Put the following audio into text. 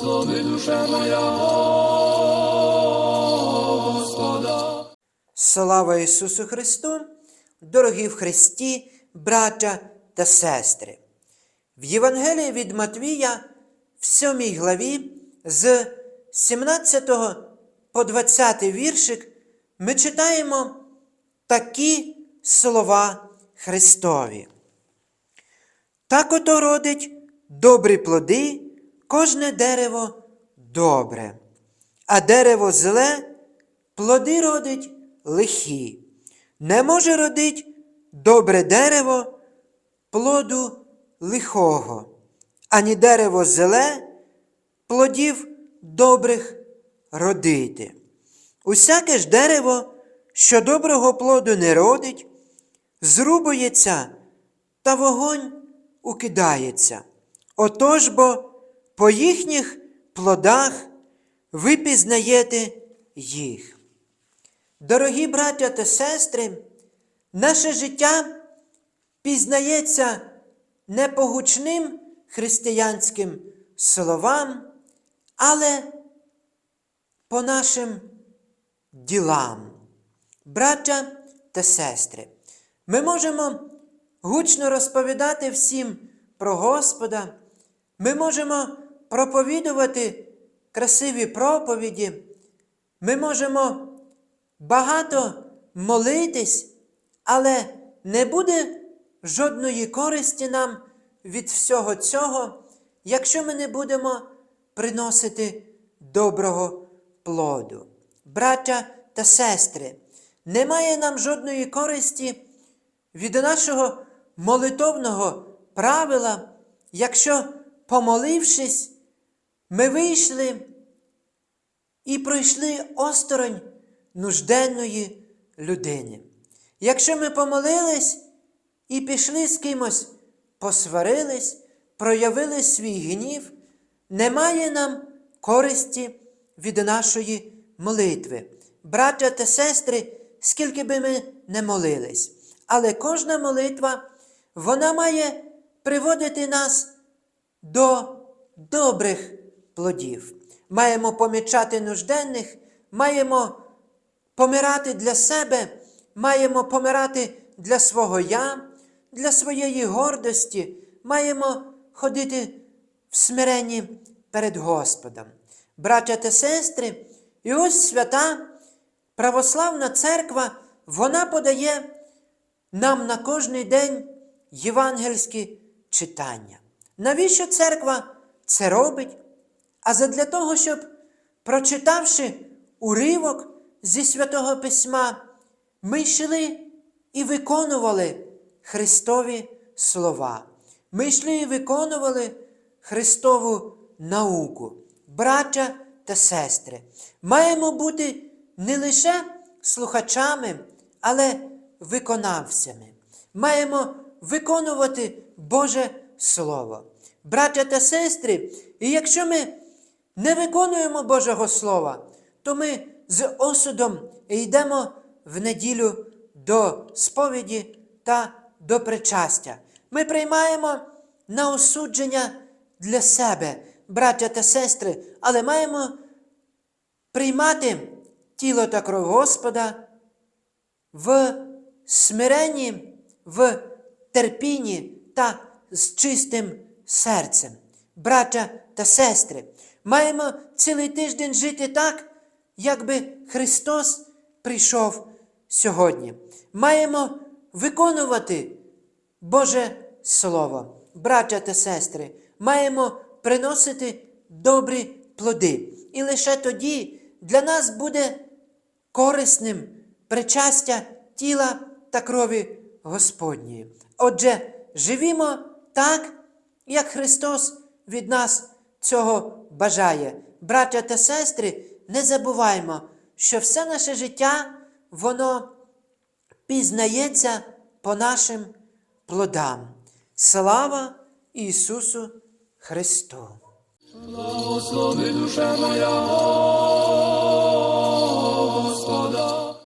Благослови душа моя Господа. Слава Ісусу Христу, дорогі в Христі, браття та сестри! В Євангелії від Матвія в 7 главі з 17 по 20 віршик ми читаємо такі слова Христові. Так ото родить добрі плоди, кожне дерево добре, а дерево зле плоди родить лихі. Не може родить добре дерево плоду лихого, ані дерево зеле плодів добрих родити. Усяке ж дерево, що доброго плоду не родить, зрубується та вогонь укидається. Отож бо по їхніх плодах ви пізнаєте їх. Дорогі браття та сестри, наше життя пізнається не по гучним християнським словам, але по нашим ділам. Браття та сестри, ми можемо гучно розповідати всім про Господа, ми можемо проповідувати красиві проповіді, ми можемо багато молитись, але не буде жодної користі нам від всього цього, якщо ми не будемо приносити доброго плоду. Браття та сестри, немає нам жодної користі від нашого молитовного правила, якщо, помолившись, ми вийшли і пройшли осторонь нужденної людини. Якщо ми помолились і пішли з кимось, посварились, проявили свій гнів, немає нам користі від нашої молитви. Браття та сестри, скільки би ми не молились. Але кожна молитва, вона має приводити нас до добрих плодів. Маємо помічати нужденних, маємо помирати для себе, маємо помирати для свого я, для своєї гордості, маємо ходити в смиренні перед Господом. Браття та сестри, і ось свята православна церква, вона подає нам на кожний день євангельські читання. Навіщо церква це робить? А задля того, щоб, прочитавши уривок зі Святого Письма, ми йшли і виконували Христові слова. Ми йшли і виконували Христову науку. Браття та сестри, маємо бути не лише слухачами, але виконавцями. Маємо виконувати Боже Слово. Браття та сестри, і якщо ми не виконуємо Божого Слова, то ми з осудом йдемо в неділю до сповіді та до причастя. Ми приймаємо на осудження для себе, браття та сестри, але маємо приймати тіло та кров Господа в смиренні, в терпінні та з чистим серцем. Браття та сестри, маємо цілий тиждень жити так, якби Христос прийшов сьогодні. Маємо виконувати Боже Слово, браття та сестри, маємо приносити добрі плоди. І лише тоді для нас буде корисним причастя тіла та крові Господньої. Отже, живімо так, як Христос від нас цього бажає. Браття та сестри, не забуваймо, що все наше життя, воно пізнається по нашим плодам. Слава Ісусу Христу! Благослови душа моя